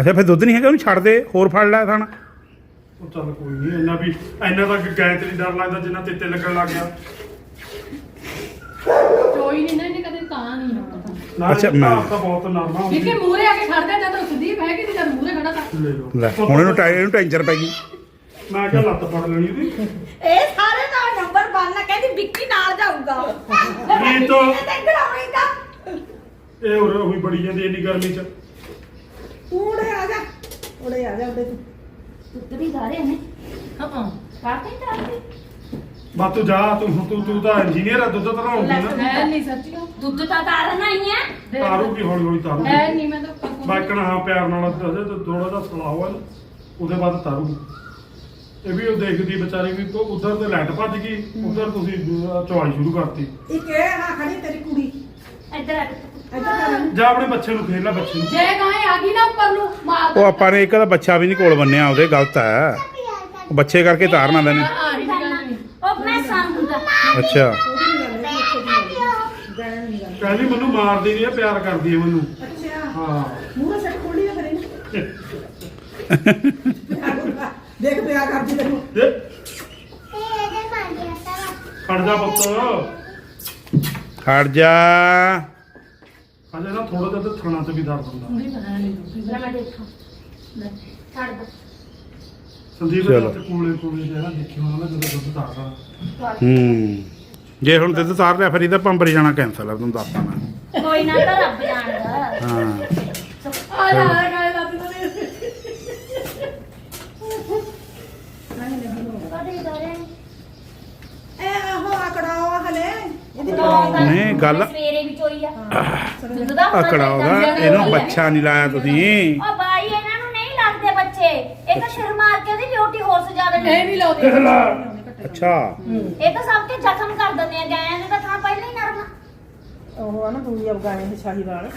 ਅੱਛਾ ਫਿਰ ਦੁੱਧ ਨਹੀਂ ਹੈਗਾ ਉਹਨੂੰ ਛੱਡ ਦੇ। ਹੋਰ ਫੜ ਲੈ ਥਣ। ਉਹ ਚੱਲ ਕੋਈ ਨਹੀਂ ਇੰਨਾ ਵੀ ਇੰਨਾ ਤਾਂ ਗਾਇਤਰੀ ਡਰ ਲੱਗਦਾ ਜਿੰਨਾ ਤੇਤੇ ਲੱਗਣ ਲੱਗ ਗਿਆ। ਚੋਈ ਨਹੀਂ ਨਾ ਇਹਨੇ ਕਦੇ ਤਾਂ ਨਹੀਂ ਅੱਛਾ, ਮੈਂ- ਤਾਂ ਬਹੁਤ ਨਰਮਾ ਹੁੰਦੀ ਵਿੱਕੀ ਮੂਹਰੇ ਆ ਕੇ ਖੜਦਾ ਜਦ ਉਹ ਸੰਦੀਪ ਹੈ ਕਿ ਜਦ ਮੂਹਰੇ ਖੜਾ ਤਾਂ ਲੈ ਲਓ। ਲੈ ਹੁਣ ਇਹਨੂੰ ਟਾਈ ਇਹਨੂੰ ਟੈਨਸ਼ਨ ਪੈ ਗਈ। ਮੈਂ ਕਿਹਾ ਲੱਤ ਫੜ ਲੈਣੀ ਉਹਦੀ। ਇਹ ਸਾਰੇ ਦਾ ਨੰਬਰ ਬੰਨਣਾ ਕਹਿੰਦੀ ਵਿੱਕੀ ਨਾਲ ਜਾਊਗਾ। ਨਹੀਂ ਤਾਂ ਤੇ ਗਰਾਉਣੀ ਦਾ ਇਹ ਹੋਰ ਉਹੀ ਬੜੀ ਜਾਂਦੀ ਇੰਨੀ ਗਰਮੀ ਚ। ਉੜੇ ਆ ਜਾ ਉੜੇ ਆ ਜਾ ਉੜੇ ਤੂੰ। ਦੁੱਧ ਵੀ ਗਾ ਰਹੇ ਨੇ। ਹਾਂ ਕਾਹਤੇ ਕਰਦੇ ਬਸ ਤੂੰ ਜਾ ਤੂੰ ਤੂੰ ਤੂੰ ਤਾਂ ਇੰਜੀਨੀਅਰ ਆ ਦੁੱਧ ਧਰਾਉਣ ਦੀ ਨਾ। ਹੈ ਨਹੀਂ ਸੱਚੀ ਦੁੱਧ ਤਾਂ ਤਾਰਨਾ ਹੀ ਹੈ ਤਾਰੂ ਕੀ ਹੌਲੀ ਹੌਲੀ ਤਾਰੂ ਹੈ ਨਹੀਂ ਮੈਂ ਤਾਂ ਬਾਈਕਣਾ ਹਾਂ ਪਿਆਰ ਨਾਲ ਦੱਸੇ ਤੇ ਥੋੜਾ ਜਿਹਾ ਸਲਾਹ ਹੈ ਉਹਦੇ ਬਾਅਦ ਤਾਰੂ ਇਹ ਵੀ ਉਹ ਦੇਖਦੀ ਵਿਚਾਰੀ ਵੀ ਕੋ ਉਧਰ ਤੇ ਲਾਈਟ ਭੱਜ ਗਈ। ਉਧਰ ਤੁਸੀਂ ਚੌੜੀ ਸ਼ੁਰੂ ਕਰਤੀ। ਇੱਕ ਇਹ ਹਾਂ? ਖੜੀ ਤੇਰੀ ਕੁੜੀ। ਇੱਧਰ ਆ। ਜਾ ਆਪਣੇ ਬੱਚੇ ਨੂੰ ਖੇਡ ਲੈ ਬੱਚੇ ਨੂੰ। ਜੇ ਗਾਏ ਆ ਗਈ ਨਾ ਉੱਪਰ ਨੂੰ ਮਾਰ ਉਹ ਆਪਾਂ ਨੇ ਇੱਕ ਦਾ ਬੱਚਾ ਵੀ ਨਹੀਂ ਕੋਲ ਬੰਨਿਆ ਉਹਦੇ ਗਲਤ ਹੈ ਉਹ ਬੱਚੇ ਕਰਕੇ ਤਾਰਨਾ ਆ ਰਹੀ ਗੱਲ ਉਹ ਮੈਂ ਦਾ ਅੱਛਾ। ਨਹੀਂ ਗੱਲ ਕਹਿੰਦੀ ਮੈਨੂੰ ਮਾਰਦੀ ਨਹੀਂ ਹੈ ਪਿਆਰ ਕਰਦੀ ਹੈ ਮੈਨੂੰ। ਅੱਛਾ। ਹਾਂ। ਮੂੰਹ ਸੱਟ ਖੋਲੀ ਨਾ ਕਰੇ ਦੇਖ ਪਿਆ ਕਰਦੀ ਤੈਨੂੰ। ਦੇ ਖੜ ਜਾ ਪੁੱਤ। ਖੜ ਜਾ। ਅਜੇ ਨਾ ਥੋੜਾ ਜਿਹਾ ਤੇ ਥਣਾ ਤੇ ਵੀ ਦਰਦ ਹੁੰਦਾ। ਉਹਦੀ ਪਤਾ ਨਹੀਂ। ਲੈ ਮੈਂ ਦੇਖਾਂ। ਲੈ ਛੱਡ ਦੋ। ਸੰਦੀਪ ਚਲੋ। ਕੋਲੇ ਕੋਲੇ ਜਿਹੜਾ ਦੇਖੀ ਹੋਣਾ ਨਾ ਜਦੋਂ ਦੁੱਧ ਧਾਰਦਾ ਹੂੰ। ਜੇ ਹੁਣ ਤੇ ਤਾਰ ਲਿਆ ਫਿਰ ਇਹਦਾ ਪੰਬਰੀ ਜਾਣਾ ਕੈਂਸਲ ਆ ਤੁਹਾਨੂੰ ਦੱਸਦਾ ਮੈਂ। ਕੋਈ ਨਾ ਤਾਂ ਰੱਬ ਜਾਣਦਾ। ਹਾਂ। ਆ ਗਾਏ ਦਾ ਤੂੰ ਕਦੇ ਦੋਰੇ ਇਹ ਆਹੋ ਆਕੜਾਓ ਹਲੇ ਇਹਦੀ ਨਹੀਂ, ਗੱਲ- ਸਵੇਰੇ ਵੀ ਚੋਈ ਆ। ਦੁੱਧ ਦਾ ਹੋਣਾ ਅਕੜਾ ਉਹਦਾ। ਇਹਨੂੰ ਬੱਚਾ ਨਹੀਂ ਲਾਇਆ ਤੁਸੀਂ। ਉਹ ਬਾਈ ਇਹਨਾਂ ਨੂੰ ਨਹੀਂ ਲੱਗਦੇ ਬੱਚੇ। ਇਹ ਤਾਂ ਸਿਰ ਮਾਰ ਕੇ ਉਹਦੀ ਡਿਊਟੀ ਹੋਰ ਸਜਾ ਦਿੰਦੇ ਇਹ ਨਹੀਂ ਲਾਉਂਦੀ ਅੱਛਾ। ਇਹ ਤਾਂ ਸਭ ਕੇ ਜ਼ਖਮ ਕਰ ਦਿੰਦੇ ਆ ਗਾਇਆਂ ਦੇ ਤਾਂ ਥਾਂ ਪਹਿਲਾਂ ਹੀ ਨਰਮ ਉਹ ਆ ਨਾ ਦੂਜੀ ਅਫਗਾਨੀ ਦੀ ਸ਼ਾਹੀ ਵਾਲ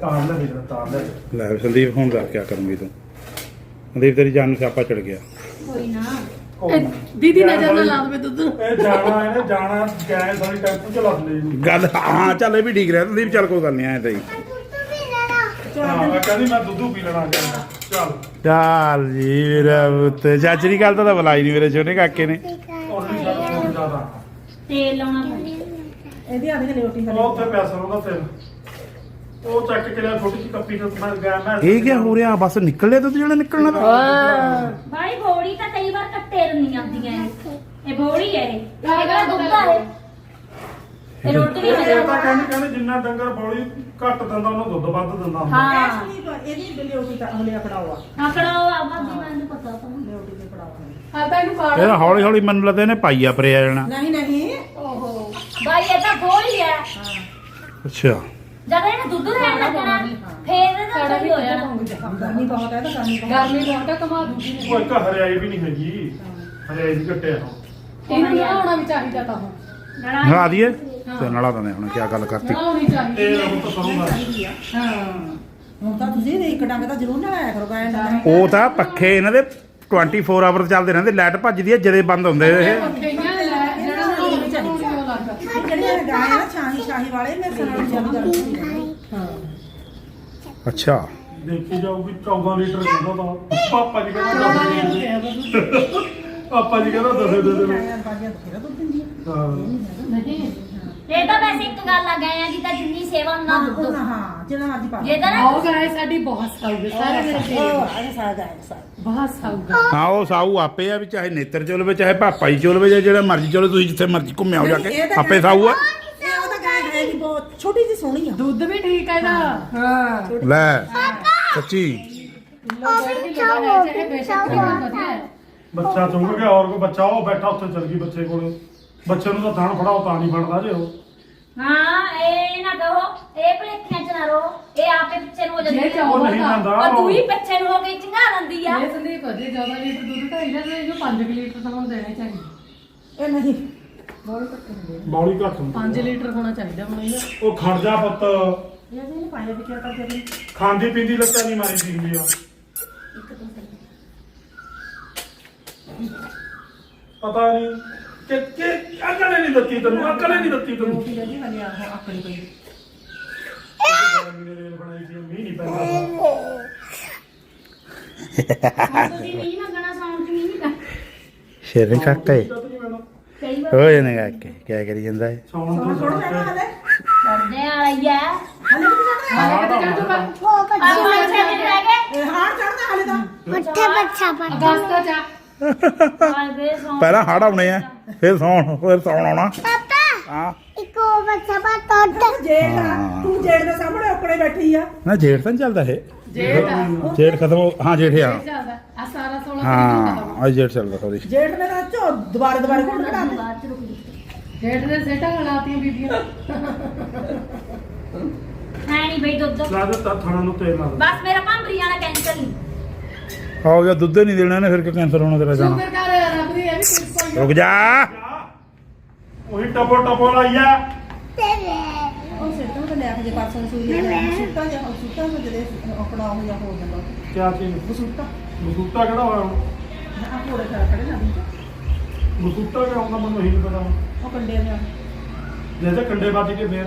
ਤਾਰ ਲੈ ਵੀਰ ਤਾਰ ਲੈ ਲੈ ਸੰਦੀਪ ਹੁਣ ਦੱਸ ਕਿਆ ਕਰੂੰਗੀ ਤੂੰ? ਸੰਦੀਪ ਤੇਰੀ ਜਾਨ ਨੂੰ ਸਿਆਪਾ ਚੜ ਗਿਆ। ਕੋਈ ਨਾ। ਇਹ ਦੀਦੀ ਨਜ਼ਰ ਨਾ ਲਾ ਦੇਵੇ ਦੁੱਧ ਨੂੰ। ਇਹ ਜਾਣਾ ਇਹਨੇ ਜਾਣਾ ਗੈਸ ਵਾਲੀ ਟੈਂਪੂ ਚ ਲੱਦ ਲਈ ਇਹਨੂੰ। ਗੱਲ ਹਾਂ ਚੱਲ ਇਹ ਵੀ ਠੀਕ ਰਿਹਾ ਸੰਦੀਪ ਚੱਲ ਕੋਈ ਗੱਲ ਨਹੀਂ ਆਇਆ ਤਾਂ ਹੀ। ਹਾਂ ਮੈਂ ਕਹਿੰਦੀ ਮੈਂ ਦੁੱਧੂ ਪੀ ਲੈਣਾ ਗਿਆ ਚੱਲ। ਚੱਲ ਜੀ ਮੇਰਾ ਪੁੱਤ ਚਾਚਰੀ ਗੱਲ ਤਾਂ ਤਾਂ ਬੁਲਾਈ ਨਹੀਂ ਮੇਰੇ ਛੋਟੇ ਕਾਕੇ ਨੇ। ਔਰ ਨਹੀਂ ਸਾਡਾ ਬਹੁਤ ਜ਼ਿਆਦਾ? ਤੇਲ ਲਾਉਣਾ ਪੈਂਦਾ। ਇਹਦੀ ਆਦੀ ਉਹ ਹਲੇ। ਉੱਥੇ ਪੈਸਾ ਉਹਦਾ ਤੇਲ। ਉਹ ਚੱਕ ਕੇ ਲਿਆ ਛੋਟੀ ਜਿਹੀ ਕੱਪੀ ਤੋਂ ਮੈਂ ਗਿਆ ਮੈਂ ਇਹ ਕੀ ਹੋ ਰਿਹਾ ਬਸ ਨਿਕਲ ਲਿਆ ਦੁੱਧ ਜਿਹੜਾ ਨਿਕਲਣਾ ਤਾਂ। ਬਾਈ ਬੋੜੀ ਤਾਂ ਕਈ ਵਾਰ ਕੱਟੇ ਨਹੀਂ ਆਉਂਦੀਆਂ ਇਹ। ਇਹ ਬੋੜੀ ਹੈ ਇਹ। ਇਹ ਕਿਹੜਾ ਦੁੱਧ ਆ ਇਹ ਰੋਟੀ ਵੀ ਇਹ ਤਾਂ ਨਹੀਂ ਕਹਿੰਦੇ ਕਹਿੰਦੇ ਜਿੰਨਾ ਡੰਗਰ ਬੌਲੀ ਘੱਟ ਦਿੰਦਾ ਉਹਨਾਂ ਦੁੱਧ ਵੱਧ ਦਿੰਦਾ ਹੁੰਦਾ। ਹਾਂ। ਇਹਦੀ ਲਿਓਟੀ ਤਾਂ ਹਲੇ ਆਕੜਾਓ ਆ। ਆਕੜਾ ਆਵਾਜ਼ ਦੀ ਮੈਨੂੰ ਪਤਾ ਤਾਂ। ਲਿਓਟੀ ਤੇ ਹਲੇ ਹਾਂ ਤਾਂ ਇਹਨੂੰ ਕਾੜ। ਇਹ ਤਾਂ ਹੌਲੀ ਹੌਲੀ ਮੈਨੂੰ ਲੱਗਦਾ ਇਹਨੇ ਪਾਈਆ ਪਰਿਆ ਜਾਣਾ। ਨਹੀਂ ਨਹੀਂ। ਓਹੋ ਬਾਈ ਇਹ ਤਾਂ ਬੋੜੀ ਹੈ। ਅੱਛਾ। ਜਦ ਇਹਨੇ ਦੁੱਧ ਦੇਣ ਲੱਗਣਾ ਫੇਰ ਇਹਦਾ ਵੀ ਹੋ ਜਾਣਾ। ਗਰਮੀ ਬਹੁਤ ਹੈ ਤਾਂ ਗਰਮੀ ਬਹੁਤ ਗਰਮੀ ਬਹੁਤ ਆ ਕਮਾ ਦੂਜੀ ਉਹ ਇੱਕ ਹਰਿਆਈ ਵੀ ਨਹੀਂ ਹੈਗੀ। ਹਰਿਆਈ ਵੀ ਘਟਿਆ ਇਹਨੂੰ ਨਹਾਉਣਾ ਵੀ ਚਾਹੀਦਾ ਤਾਂ ਹੁਣ ਨਲਾ ਦਈਏ? ਤੇ ਨਲਾ ਦਿੰਦੇ ਹੁਣ ਕੀ ਗੱਲ ਕਰਤੀ? ਨਹਾਉਣੀ ਚਾਹੀਦੀ ਇਹ ਰਬ ਤਾਂ ਕਰੂੰਗਾ ਹਾਂ। ਹੁਣ ਤਾਂ ਤੁਸੀਂ ਇੱਕ ਡੰਗ ਤਾਂ ਜ਼ਰੂਰ ਨਲਾਇਆ ਕਰੋ ਗਾਇਨ ਦਾ ਉਹ ਤਾਂ ਪੱਖੇ ਇਹਨਾਂ ਦੇ 24 ਆਵਰ ਚੱਲਦੇ ਰਹਿੰਦੇ ਲਾਈਟ ਭੱਜਦੀ ਹੈ ਜਦੇ ਬੰਦ ਹੁੰਦੇ ਇਹ ਪੱਖੀਆਂ ਲੈ ਜਿਹੜਾ ਨਹਾਉਣੀ ਚਾਹੀਦੀ ਉਹ ਲੱਗਦਾ ਵਾਲੇ ਹਾਂ। ਅੱਛਾ। ਦੇਖੀ ਜਾਊਗੀ 14 ਲੀਟਰ ਕਹਿੰਦਾ ਤਾਂ। ਪਾਪਾ ਜੀ ਕਹਿੰਦਾ 10 ਲੀਟਰ ਪਾਪਾ ਜੀ ਕਹਿੰਦਾ 10 ਦੇ ਦੇ ਇਹ ਤਾਂ ਵੈਸੇ ਇੱਕ ਗੱਲ ਆ ਗਏ ਆ ਦੀ ਤਾਂ ਜਿੰਨੀ ਸੇਵਾ ਨਾ ਉਹ ਹਾਂ ਜਿਹੜਾ ਮਰਜ਼ੀ ਪਾ ਜੇ ਤਾਂ ਨਾ ਆਓ ਗਾਏ ਸਾਡੀ ਬਹੁਤ ਸਾਊ ਸਾਰੇ ਮੇਰੇ ਉਹ ਸਾਰਾ ਬਹੁਤ ਸਾਊ ਹਾਂ ਉਹ ਸਾਊ ਆਪੇ ਆ ਵੀ ਚਾਹੇ ਨੇਤਰ ਚੋਲਵੇ ਚਾਹੇ ਪਾਪਾ ਜੀ ਚੋਲਵੇ ਜਾਂ ਜਿਹੜਾ ਮਰਜ਼ੀ ਚੋਲੇ ਤੁਸੀਂ ਜਿੱਥੇ ਮਰਜ਼ੀ ਘੁੰਮਿਆਓ ਜਾ ਕੇ ਆਪੇ ਸਾਊ ਆ। ਉਹ ਤਾਂ ਹੈ ਵੀ ਬਹੁਤ ਛੋਟੀ ਜਿਹੀ ਸੋਹਣੀ ਆ। ਦੁੱਧ ਵੀ ਠੀਕ ਹੈ ਇਹਦਾ। ਹਾਂ। ਲੈ ਸੱਚੀ। ਕਿਲੋ ਡੇਢ ਕਿਲੋ ਦਾ ਹੈ ਬੇਸ਼ੱਕ ਕਿੰਨਾ ਵਧੀਆ ਹੈ। ਬੱਚਾ ਚੁੰਗ ਗਿਆ ਔਰ ਕੋਈ ਬੱਚਾ ਉਹ ਬੈਠਾ ਉੱਥੇ ਚਲ ਗਈ ਬੱਚੇ ਕੋਲੇ। ਬੱਚੇ ਨੂੰ ਤਾਂ ਥਣ ਫੜਾਓ ਤਾਂ ਨਹੀਂ ਫੜਦਾ ਜੇ ਉਹ। ਹਾਂ ਇਹ ਨਾ ਕਹੋ ਇਹ ਭਲੇਖਿਆਂ ਚ ਨਾ ਰੋ। ਇਹ ਆਪੇ ਪਿੱਛੇ ਨੂੰ ਹੋ ਜਾਂਦੀ ਜੇ ਹੈ। ਉਹ ਨਹੀਂ ਖਾਂਦਾ। ਉਹ ਤੂੰ ਹੀ ਪਿੱਛੇ ਨੂੰ ਹੋ ਕੇ ਚੰਗਾ ਦਿੰਦੀ ਆ। ਇਹ ਸੰਦੀਪ ਜੇ ਜ਼ਿਆਦਾ ਲੀਟਰ ਦੁੱਧ ਤਾਂ ਇਹਨਾਂ ਦੇ ਇਹਨੂੰ 5 ਲੀਟਰ ਤਾਂ ਹੁਣ ਦੇਣੇ ਚਾਹੀਦੇ। ਇਹ ਨਹੀਂ। ਬਹੁਤ ਘੱਟ ਹੁੰਦੇ ਬੌਲੀ ਘੱਟ ਹੁੰਦੀ 5 ਲੀਟਰ ਹੋਣਾ ਚਾਹੀਦਾ ਹੁਣ ਇਹਦਾ। ਉਹ ਖੜ ਜਾ ਪੁੱਤ। ਇਹ ਨਹੀਂ ਪਾਇਆ ਵੀ ਕਿਆ ਕਰਦੇ ਨੇ ਖਾਂਦੀ ਪੀਂਦੀ ਲੱਤਾਂ ਨਹੀਂ ਮਾਰੀ ਦੀ ਹੁੰਦੀ ਆ ਪਤਾ ਨਹੀਂ ਕਿ ਕਿ ਅਕਲ ਨਹੀਂ ਦਿੱਤੀ ਤੈਨੂੰ ਅਕਲ ਨਹੀਂ ਦਿੱਤੀ ਤੈਨੂੰ। ਰੋਟੀ ਜਿਹੜੀ ਹਲੇ ਆ ਆਕੜੀ ਪਈ। ਗਰਮੀ ਨੇ ਰੇਲ ਬਣਾਈ ਸੀ ਮੀਂਹ ਨਹੀਂ ਪੈਂਦਾ ਹੁਣ ਤੁਸੀਂ ਮੀਂਹ ਮੰਗਣਾ ਸਾਉਣ ਚ ਮੀਂਹ ਨਹੀਂ ਪੈਣਾ ਸ਼ੇਰੇ ਕਾਕੇ ਜਦ ਹੋਏ ਨੇ ਕਾਕੇ ਕੀ ਕਰੀ ਜਾਂਦਾ ਹੈ ਸੌਣ ਤੋਂ ਕਰਦੇ ਵਾਲਾ ਹੀ ਆ। ਹਲੇ ਪਹਿਲਾਂ ਹੜ ਆਉਣੇ ਆ ਫਿਰ ਸੌਣ ਫਿਰ ਸੌਣ ਆਉਣਾ। ਹਾਂ। ਜੇਠ ਆ, ਤੂੰ ਜੇਠ ਦੇ ਸਾਹਮਣੇ ਓਕੜੇ ਬੈਠੀ ਆ। ਨਾ ਜੇੜ ਤਾਂ ਚੱਲਦਾ ਇਹ। ਜੇਠ ਆ। ਜੇਠ ਖਤਮ ਹੋ ਹਾਂ ਜੇਠ ਆ। ਚੱਲਦਾ। ਆ ਸਾਰਾ 16 ਹਾਂ ਅੱਜ ਜੇਠ ਚੱਲਦਾ ਸੌਰੀ। ਜੇਠ ਨੇ ਤਾਂ ਝੋ ਦੁਬਾਰੇ ਦੁਬਾਰੇ ਕੋਣ ਕਢਾ ਦੇ ਬਾਅਦ ਚ ਰੁਕ ਜੀ। ਜੇਠ ਦੇ ਸੇਟਾਂ ਲਾਤੀਆਂ ਬੀਬੀਆਂ। ਹੈ ਨਹੀਂ ਬਈ ਦੁੱਧ। ਲਾ ਦੇ ਤਾਂ ਥਾਣਾ ਨੂੰ ਤੇਲ ਲਾ ਦੇ। ਬਸ ਮੇਰਾ ਭਾਂਬਰੀ ਵਾਲਾ ਕੈਂਸਲ ਨਹੀਂ ਆਓ ਜਾਂ ਦੁੱਧ ਹੀ ਨਹੀਂ ਦੇਣਾ ਨੇ ਫਿਰ ਕਿ ਕੈਂਸਰ ਹੋਣਾ ਤੇਰਾ ਜਾਣਾ? ਸ਼ੁਕਰ ਕਰ ਰੱਬ ਦੀ ਇਹ ਵੀ ਹੀ ਆ। ਰੁਕ ਜਾ। ਉਹੀ ਟਪੋ ਟਪੋ ਲਾਈਆ ਜੇ ਪਰਸੋਂ ਸੂਈ ਆ ਸੁੱਟਾਂ ਜਾਂ ਸੁੱਟਾਂ ਤੇ ਜਿਹੜੇ ਔਕੜਾ ਹੋ ਜਾ ਹੋ ਜਾਂਦਾ ਕਿਆ ਚੀਜ਼? ਬਸੂਟਾ ਮਸੂਤਾ ਕਿਹੜਾ ਹੋਇਆ ਹੁਣ? ਆ ਕੋੜੇ ਖੜਾ ਖੜੇ ਨਾ ਮਸੂਤਾ ਕਿਹੜਾ ਹੁੰਦਾ? ਮੈਨੂੰ ਇਹੀ ਨਹੀਂ ਪਤਾ ਉਹ ਕੰਡੇ ਦੇ ਜੇ ਤੇ ਕੰਡੇ ਵੱਜ ਕੇ ਫੇਰ।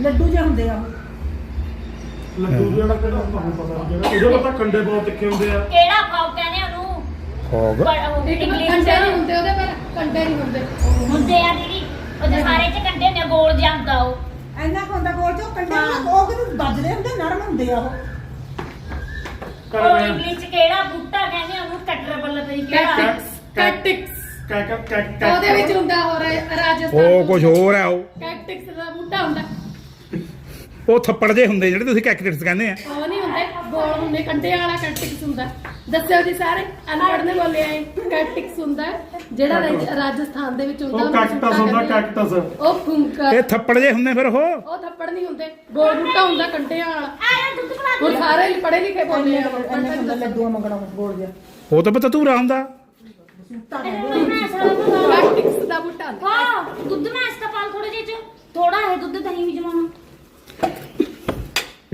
ਲੱਡੂ ਜਿਹੇ ਹੁੰਦੇ ਆ। ਉਹ। ਲੱਡੂ ਜਿਹੜਾ ਕਿਹੜਾ ਤੁਹਾਨੂੰ ਪਤਾ ਜਿਹੜਾ। ਇਹਦੇ ਪਤਾ ਕੰਡੇ ਬਹੁਤ ਤਿੱਖੇ ਹੁੰਦੇ ਆ। ਕਿਹੜਾ ਖਾਓ ਕਹਿੰਦੇ ਉਹਨੂੰ? ਹੋਗ ਪਰ ਉਹ ਇੱਕ ਇੰਗਲਿਸ਼ ਕੰਡੇ ਨਹੀਂ ਚ ਹੁੰਦੇ ਉਹਦੇ ਪਰ ਕੰਡੇ ਨਹੀਂ ਹੁੰਦੇ। ਹੁੰਦੇ ਆ ਦੀਦੀ। ਉਹਦੇ ਸਾਰੇ ਚ ਕੰਡੇ ਨੇ ਗੋਲ ਜਾਂਦਾ ਉਹ। ਇੰਨਾ ਹੁੰਦਾ ਕੋਲ ਚੋਂ ਕੰਡੇ ਨਾ ਉਹ ਕਿਤੇ ਵੱਜਦੇ ਹੁੰਦੇ ਨਰਮ ਹੁੰਦੇ ਆ ਉਹ। ਉਹ ਕਰ ਇੰਗਲਿਸ਼ ਚ ਕਿਹੜਾ ਬੂਟਾ ਕਹਿੰਦੇ ਉਹਨੂੰ ਕਟਰ ਬੱਲ ਤਰੀ ਕਿਹੜਾ? ਕੈਟਿਕਸ ਕੈਟਿਕਸ। ਕੈ ਕੈ ਕੈ ਕੈ ਉਹਦੇ ਵਿੱਚ ਹੁੰਦਾ ਹੋ ਰਿਹਾ ਰਾਜਸਥਾਨ ਉਹ ਕੁਝ ਹੋਰ ਹੈ ਉਹ। ਕੈਟਿਕਸ ਦਾ ਬੂਟਾ ਹੁੰਦਾ। ਉਹ ਥੱਪੜ ਜੇ ਹੁੰਦੇ ਜਿਹੜੇ ਤੁਸੀਂ ਕੈਕਟਸ ਕਹਿੰਦੇ ਆ। ਉਹ ਨਹੀਂ ਹੁੰਦੇ ਗੋਲ ਹੁੰਦੇ ਕੰਡੇ ਵਾਲਾ ਕੈਟਿਕਸ ਹੁੰਦਾ। ਦੱਸਿਓ ਜੀ ਸਾਰੇ। ਅਨਪੜ੍ਹ ਨੇ ਬੋਲਿਆ ਹੈ ਕੈਟਿਕਸ ਹੁੰਦਾ ਜਿਹੜਾ ਰਾਜ- ਰਾਜਸਥਾਨ ਦੇ ਵਿੱਚ ਹੁੰਦਾ ਉਹ ਉਹਨੂੰ ਕੈਕਟਸ ਹੁੰਦਾ ਕਹਿੰਦੇ ਆ। ਕੈਕਟਸ। ਉਹ ਫੁੰਕਾ ਇਹ ਥੱਪੜ ਜੇ ਹੁੰਦੇ ਫਿਰ ਉਹ? ਉਹ ਥੱਪੜ ਨਹੀਂ ਹੁੰਦੇ। ਗੋਲ ਬੂਟਾ ਹੁੰਦਾ ਕੰਡੇ ਵਾਲਾ। ਆਇਆ ਦੁੱਧ ਬਣਾ ਹੁਣ ਸਾਰੇ ਹੀ ਪੜ੍ਹੇ ਲਿਖੇ ਬੋਲੇ ਆ। ਇੰਨੇ ਹੁੰਦਾ ਲੱਡੂ ਮੰਗਣਾ ਗੋਲ ਜਿਹਾ। ਉਹ ਤਾਂ ਪਤਾ ਧੂਰਾ ਹੁੰਦਾ। ਕੈਟਿਕਸ ਦਾ ਬੂਟਾ ਹੁੰਦਾ। ਹਾਂ ਦੁੱਧ ਮੈਂ ਇਸ ਪਾਲ ਥੋੜੇ ਜਿਹੇ ਚ। ਥੋੜਾ ਹੈ ਦੁੱਧ ਦਹੀਂ ਵੀ ਜਮਾਉਣਾ।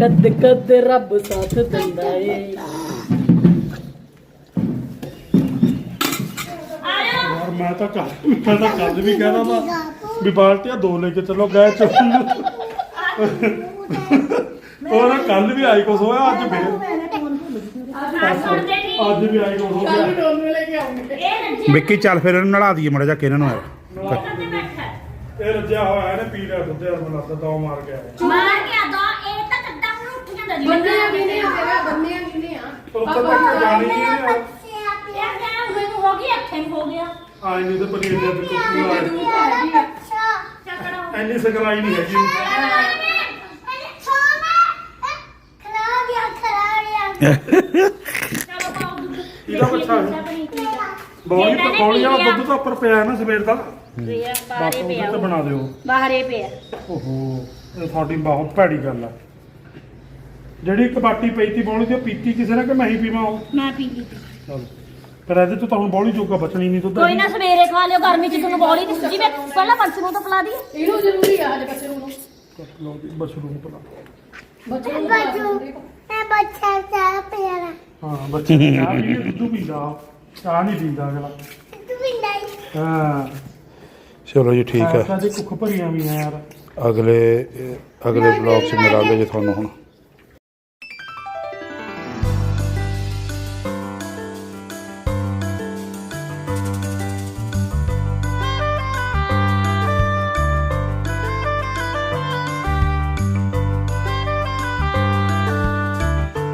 ਕਦ ਕਦ ਰੱਬ ਸਾਥ ਦਿੰਦਾ ਏ। ਤਾਂ ਕੱਲ ਮੈਂ ਤਾਂ ਕੱਲ ਵੀ ਕਹਿਣਾ ਵਾ ਵੀ ਬਾਲਟੀਆਂ ਦੋ ਲੈ ਕੇ ਚਲੋ ਗਏ ਚ ਉਹ ਨਾ ਕੱਲ ਵੀ ਆਈ ਕੁਛ ਹੋਇਆ ਅੱਜ ਫੇਰ? ਆ ਸੁਣਦੇ ਨਹੀਂ ਅੱਜ ਵੀ ਆਈ ਕੁਛ ਹੋ ਗਿਆ ਵਿੱਕੀ ਚੱਲ ਫਿਰ ਇਹਨੂੰ ਨਲਾ ਦਈਏ ਮੜਾ ਜਾ ਕੇ ਇਹਨਾਂ ਨੂੰ ਇਹ ਰੱਜਿਆ ਹੋਇਆ ਇਹਨੇ ਪੀ ਲਿਆ ਦੁੱਧ ਯਾਰ ਮੈਨੂੰ ਲੱਗਦਾ ਦੋ ਮਾਰ ਗਿਆ। ਇਹ। ਮਾਰ ਕੇ ਆਦਾ ਇਹ ਤਾਂ ਕੱਦਾ ਹੁਣ ਉੱਠ ਜਾਂਦਾ ਜੀ। ਬੰਨਿਆ ਕਿਨੇ ਆ ਤੇਰਾ ਬੰਨਿਆ ਕਿਨੇ ਆ। ਪਰ ਉੱਥੇ ਤੱਕ ਜਾਣੀ ਨਹੀਂ ਹੈ ਇਹ ਕਿਆ ਮੈਨੂੰ ਹੋ ਗਈ ਇੱਥੇ ਨੂੰ ਹੋ ਗਿਆ। ਆਈ ਨਹੀਂ ਤੇ ਪਨੀਰ ਦੇ ਵਿੱਚ ਕੁਝ ਦੂਰ ਤਾਂ ਹੈਗੀ ਆ ਹੋ ਐਨੀ ਸਗਲਾਈ ਨਹੀਂ ਹੈਗੀ ਇਹਦਾ ਬੱਚਾ। ਬੌਲੀ ਤਾਂ ਬੌਲੀ ਵਾਲਾ ਦੁੱਧ ਤਾਂ ਉੱਪਰ ਪਿਆ ਹੈ ਨਾ ਸਵੇਰ ਦਾ। ਬਾਹਰੇ ਪਿਆ ਤੇ ਬਣਾ ਦਿਓ। ਬਾਹਰੇ ਪਿਆ। ਓਹੋ ਇਹ ਤੁਹਾਡੀ ਬਹੁਤ ਭੈੜੀ ਗੱਲ ਆ। ਜਿਹੜੀ ਇੱਕ ਬਾਟੀ ਪਈ ਤੀ ਬੌਲੀ ਤੇ ਪੀਤੀ ਕਿਸੇ ਨੇ ਕਿ ਮੈਂ ਹੀ ਪੀਵਾਂ ਉਹ? ਮੈਂ ਪੀ ਲਈ। ਚਲ। ਪਰ ਇਹਦੇ ਤੋਂ ਤਾਂ ਹੁਣ ਬੌਲੀ ਜੋਗਾ ਬਚਣੀ ਨਹੀਂ ਦੁੱਧ ਕੋਈ ਨਾ ਸਵੇਰੇ ਖਾ ਲਿਓ ਗਰਮੀ ਚ ਤੁਹਾਨੂੰ ਬੋਲੀ ਨਹੀਂ ਸੁੱਜੀ ਮੈਂ ਪਹਿਲਾਂ ਨੂੰ ਤਾਂ ਪਿਲਾ ਦੀ ਇਹਨੂੰ ਜ਼ਰੂਰੀ ਆ ਅੱਜ ਬੱਚੇ ਨੂੰ। ਲਓ ਜੀ ਮਸ਼ਰੂਮ ਪਲਾ ਬੱਚੇ ਨੂੰ ਖਵਾ ਦਿੰਦੇ। ਹਾਂ ਬੱਚੇ ਨੇ ਚਾਹ ਕੇ ਦੁੱਧ ਪੀਂਦਾ ਚਾਹ ਨਹੀਂ ਪੀਂਦਾ ਅਗਲਾ। ਹਾਂ ਚਲੋ ਜੀ ਠੀਕ ਹੈ ਕਦੇ ਕੁੱਖ ਭਰੀਆਂ ਵੀ ਆ ਯਾਰ। ਅਗਲੇ ਅਗਲੇ ਬਲੌਗ 'ਚ ਮਿਲਾਂਗੇ ਜੀ ਤੁਹਾਨੂੰ ਹੁਣ।